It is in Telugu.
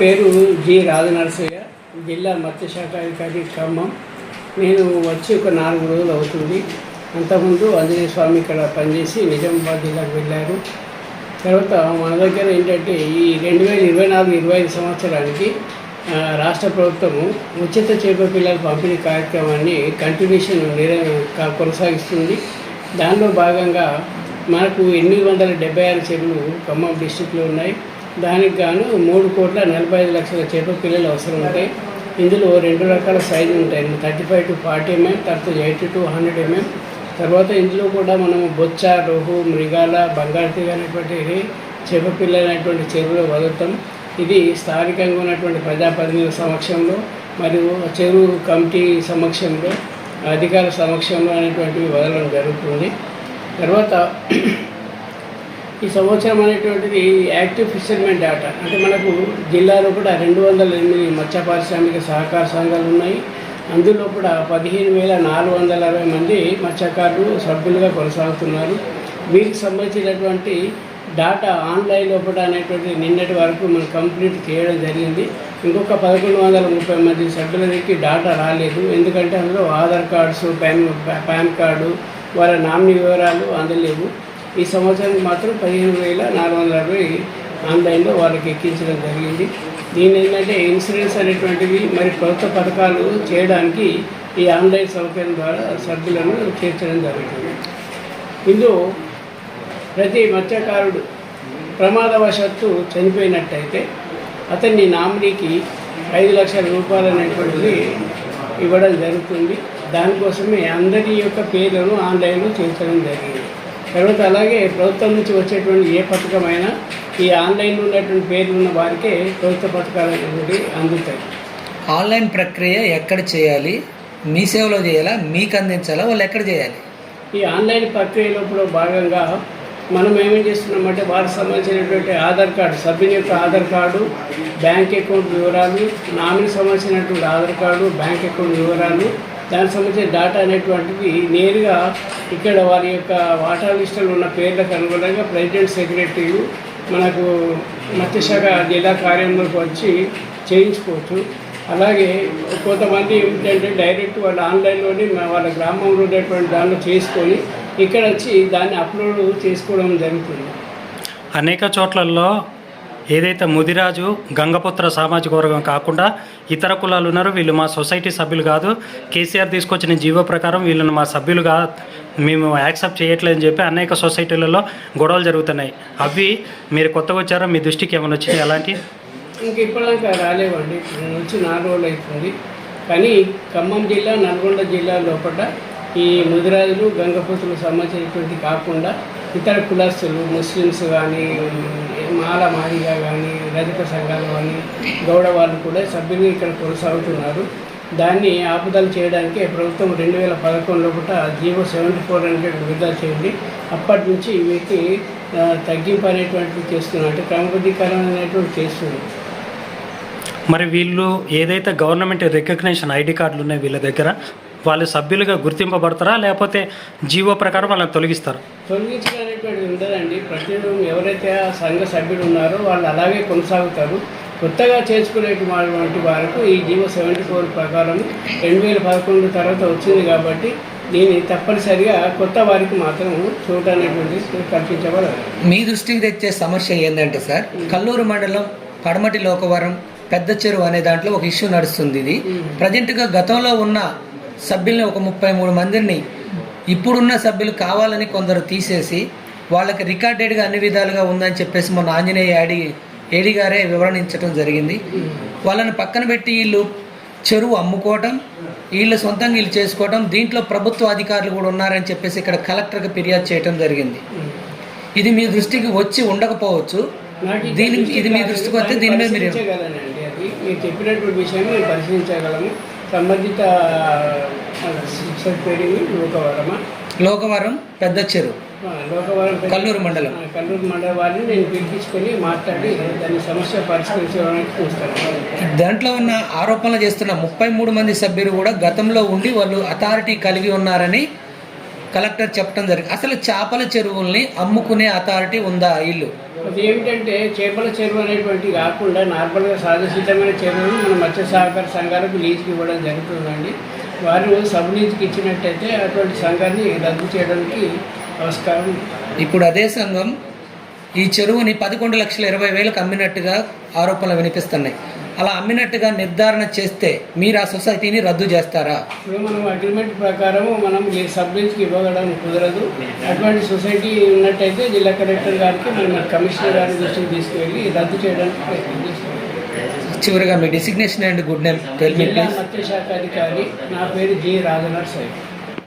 పేరు జి రాజనరసయ్య జిల్లా మత్స్యశాఖ అధికారి ఖమ్మం. నేను వచ్చి ఒక నాలుగు రోజులు అవుతుంది. అంతకుముందు ఆంజనేయ స్వామి ఇక్కడ పనిచేసి నిజామాబాద్ జిల్లాకు వెళ్ళారు తర్వాత మన దగ్గర ఏంటంటే ఈ రెండు వేల ఇరవై నాలుగు ఇరవై ఐదు సంవత్సరానికి రాష్ట్ర ప్రభుత్వము ఉచిత చేప పిల్లల పంపిణీ కార్యక్రమాన్ని కంటిన్యూషన్ కొనసాగిస్తుంది. దానిలో భాగంగా మనకు ఎనిమిది వందల డెబ్బై ఆరు చెరువులు ఖమ్మం డిస్టిక్లో ఉన్నాయి. దానికి గాను మూడు కోట్ల నలభై ఐదు లక్షల చేప పిల్లలు అవసరం ఉంటాయి. ఇందులో రెండు రకాల సైజు ఉంటాయి. Thirty five to forty mm తర్వాత ఎయిటీ టు హండ్రెడ్ ఎంఎం. తర్వాత ఇందులో కూడా మనము బొచ్చ రోహు మృగాల బంగారు అనేటువంటి చేప పిల్లలు అనేటువంటి చెరువులో వదులుతాం. ఇది స్థానికంగా ఉన్నటువంటి ప్రజాప్రతినిధుల సమక్షంలో మరియు చెరువు కమిటీ సమక్షంలో అధికార సమక్షంలో అనేటువంటివి వదలడం జరుగుతుంది. తర్వాత ఈ సంవత్సరం అనేటువంటిది యాక్టివ్ ఫిషర్మెన్ డేటా. అంటే మనకు జిల్లాలో కూడా రెండు వందల ఎనిమిది మత్స్య పారిశ్రామిక సహకార సంఘాలు ఉన్నాయి. అందులో కూడా పదిహేను వేల నాలుగు వందల అరవై మంది మత్స్యకారులు సభ్యులుగా కొనసాగుతున్నారు. వీరికి సంబంధించినటువంటి డాటా ఆన్లైన్ లోపల అనేటువంటి నిన్నటి వరకు మనం కంప్లీట్ చేయడం జరిగింది. ఇంకొక పదకొండు వందల ముప్పై మంది సభ్యులకి డాటా రాలేదు. ఎందుకంటే అందులో Aadhaar cards PAN PAN card వాళ్ళ నామినీ వివరాలు అందలేవు. ఈ సంవత్సరానికి మాత్రం పదిహేను వేల నాలుగు వందల అరవై ఆన్లైన్లో వాళ్ళకి ఎక్కించడం జరిగింది. దీని ఏంటంటే ఇన్సూరెన్స్ అనేటువంటివి మరి ప్రభుత్వ పథకాలు చేయడానికి ఈ ఆన్లైన్ సౌకర్యం ద్వారా సభ్యులను చేర్చడం జరుగుతుంది. ఇందులో ప్రతి మత్స్యకారుడు ప్రమాదవశాత్తు చనిపోయినట్టయితే అతన్ని నామినీకి ఐదు లక్షల రూపాయలు అనేటువంటిది ఇవ్వడం జరుగుతుంది. దానికోసమే అందరి యొక్క పేర్లను ఆన్లైన్లో చేర్చడం జరిగింది. తర్వాత అలాగే ప్రభుత్వం నుంచి వచ్చేటువంటి ఏ పథకమైనా ఈ ఆన్లైన్లో ఉన్నటువంటి పేర్లు ఉన్న వారికే ప్రభుత్వ పథకాలు అనేటువంటి అందుతాయి. ఆన్లైన్ ప్రక్రియ ఎక్కడ చేయాలి? మీ సేవలో చేయాలా? మీకు అందించాలా? వాళ్ళు ఎక్కడ చేయాలి? ఈ ఆన్లైన్ ప్రక్రియ లోపల భాగంగా మనం ఏమేం చేస్తున్నామంటే వారికి సంబంధించినటువంటి ఆధార్ కార్డు సభ్యుని యొక్క ఆధార్ కార్డు బ్యాంక్ అకౌంట్ వివరాలు నామిని సంబంధించినటువంటి ఆధార్ కార్డు బ్యాంక్ అకౌంట్ వివరాలు దానికి సంబంధించిన డేటా అనేటువంటిది నేరుగా ఇక్కడ వారి యొక్క వాటా లిస్టులో ఉన్న పేర్లకు అనుగుణంగా ప్రెసిడెంట్ సెక్రటరీలు మనకు మత్స్యశాఖ జిల్లా కార్యాలయంలోకి వచ్చి చేయించుకోవచ్చు. అలాగే కొంతమంది ఏమిటంటే డైరెక్ట్ వాళ్ళ ఆన్లైన్లోనే వాళ్ళ గ్రామంలో ఉండేటువంటి దానిలో చేసుకొని ఇక్కడ వచ్చి దాన్ని అప్లోడ్ చేసుకోవడం జరుగుతుంది. అనేక చోట్లలో ఏదైతే ముదిరాజు గంగపుత్ర సామాజిక వర్గం కాకుండా ఇతర కులాలు ఉన్నారు వీళ్ళు మా సొసైటీ సభ్యులు కాదు. కేసీఆర్ తీసుకొచ్చిన జీవో ప్రకారం వీళ్ళని మా సభ్యులుగా మేము యాక్సెప్ట్ చేయట్లేదని చెప్పి అనేక సొసైటీలలో గొడవలు జరుగుతున్నాయి. అవి మీరు కొత్తగా వచ్చారో? మీ దృష్టికి ఏమైనా వచ్చినాయి అలాంటి? ఇంక ఇప్పటిదాకా రాలేవండి. నేను వచ్చి నాలుగు రోజులు అవుతుంది. కానీ ఖమ్మం జిల్లా నల్గొండ జిల్లా లోపల ఈ ముదిరాజులు గంగపుత్రులు సంబంధించినటువంటి కాకుండా ఇతర కులస్తులు ముస్లిమ్స్ కానీ మాల మాదిగా కానీ రజక సంఘాలు కానీ గౌడ వాళ్ళు కూడా సభ్యులు ఇక్కడ కొనసాగుతున్నారు. దాన్ని ఆపుదల చేయడానికి ప్రభుత్వం రెండు వేల పదకొండులో కూడా జీవో సెవెంటీ ఫోర్ హండ్రెడ్ విడుదల చేయండి. అప్పటి నుంచి వీటికి తగ్గింపు అనేటువంటిది చేస్తున్నారు. అంటే క్రమబద్ధీకరణ అనేటువంటి చేస్తుంది మరి వీళ్ళు ఏదైతే గవర్నమెంట్ రికగ్నేషన్ ఐడి కార్డులు ఉన్నాయి వీళ్ళ దగ్గర వాళ్ళు సభ్యులుగా గుర్తింపబడతారా? లేకపోతే జీవో ప్రకారం వాళ్ళని తొలగిస్తారు? అనేటువంటిది ఉండదండి ప్రతిరోజు ఎవరైతే ఆ సంఘ సభ్యులు ఉన్నారో వాళ్ళు అలాగే కొనసాగుతారు. కొత్తగా చేసుకునేటువంటి వారికి ఈ జీవో సెవెంటీ ఫోర్ ప్రకారం రెండు వేల పదకొండు తర్వాత వచ్చింది కాబట్టి దీన్ని తప్పనిసరిగా కొత్త వారికి మాత్రం చోటు అనేటువంటిది కల్పించబడదు మీ దృష్టికి తెచ్చే సమస్య ఏంటంటే సార్ కల్లూరు మండలం పడమటి లోకవరం పెద్ద చెరువు అనే దాంట్లో ఒక ఇష్యూ నడుస్తుంది ఇది. ప్రజెంట్గా గతంలో ఉన్న సభ్యుల్ని ఒక ముప్పై మూడు మందిని ఇప్పుడున్న సభ్యులు కావాలని కొందరు తీసేసి వాళ్ళకి రికార్డెడ్గా అన్ని విధాలుగా ఉందని చెప్పేసి మొన్న ఆంజనేయ యాడి ఏడి గారే వివరణించడం జరిగింది. వాళ్ళని పక్కన పెట్టి వీళ్ళు చెరువు అమ్ముకోవటం వీళ్ళు సొంతంగా వీళ్ళు చేసుకోవటం దీంట్లో ప్రభుత్వ అధికారులు కూడా ఉన్నారని చెప్పేసి ఇక్కడ కలెక్టర్కి ఫిర్యాదు చేయడం జరిగింది. ఇది మీ దృష్టికి వచ్చి ఉండకపోవచ్చు. దీని ఇది మీ దృష్టికి వస్తే దీని మీద మీరు మీరు చెప్పినటువంటి విషయాన్ని మేము పరిశీలించగలము సంబంధిత లోకవరమ. లోకవరం పెద్ద చెరువు. లోకవరం కల్లూరు మండలం. కల్లూరు మండలం వారిని నేను పిలిపించుకొని మాట్లాడి దాని సమస్య పరిష్కరించడానికి చూస్తాను. దాంట్లో ఉన్న ఆరోపణలు చేస్తున్న ముప్పై మూడు మంది సభ్యులు కూడా గతంలో ఉండి వాళ్ళు అథారిటీ కలిగి ఉన్నారని కలెక్టర్ చెప్పడం జరిగింది. అసలు చేపల చెరువుల్ని అమ్ముకునే అథారిటీ ఉందా ఇల్లు? అది ఏమిటంటే చేపల చెరువు అనేటువంటి కాకుండా నార్మల్గా సహజసిద్ధమైన చెరువును మన మత్స్య సహకార సంఘాలకు లీజుకి ఇవ్వడం జరుగుతుందండి. వారు సబ్ లీజుకి ఇచ్చినట్టయితే అటువంటి సంఘాన్ని రద్దు చేయడానికి ఉంది. ఇప్పుడు అదే సంఘం ఈ చెరువుని పదకొండు లక్షల ఇరవై వేలకు అమ్మినట్టుగా ఆరోపణలు వినిపిస్తున్నాయి. అలా అమ్మినట్టుగా నిర్ధారణ చేస్తే మీరు ఆ సొసైటీని రద్దు చేస్తారా? ఇప్పుడు మనం అగ్రిమెంట్ ప్రకారం మనం ఈ సబ్ లీజ్కి ఇవ్వగడం కుదరదు. అటువంటి సొసైటీ ఉన్నట్టయితే జిల్లా కలెక్టర్ గారికి మనం కమిషనర్ గారి దృష్టికి తీసుకువెళ్ళి రద్దు చేయడానికి ప్రయత్నం చేస్తాం చివరిగా మీ డిసిగ్నేషన్ అండ్ గుడ్ నేమ్ జిల్లా ప్లీజ్ మత్స్య శాఖ అధికారి నా పేరు జి రాజనర్ సార్.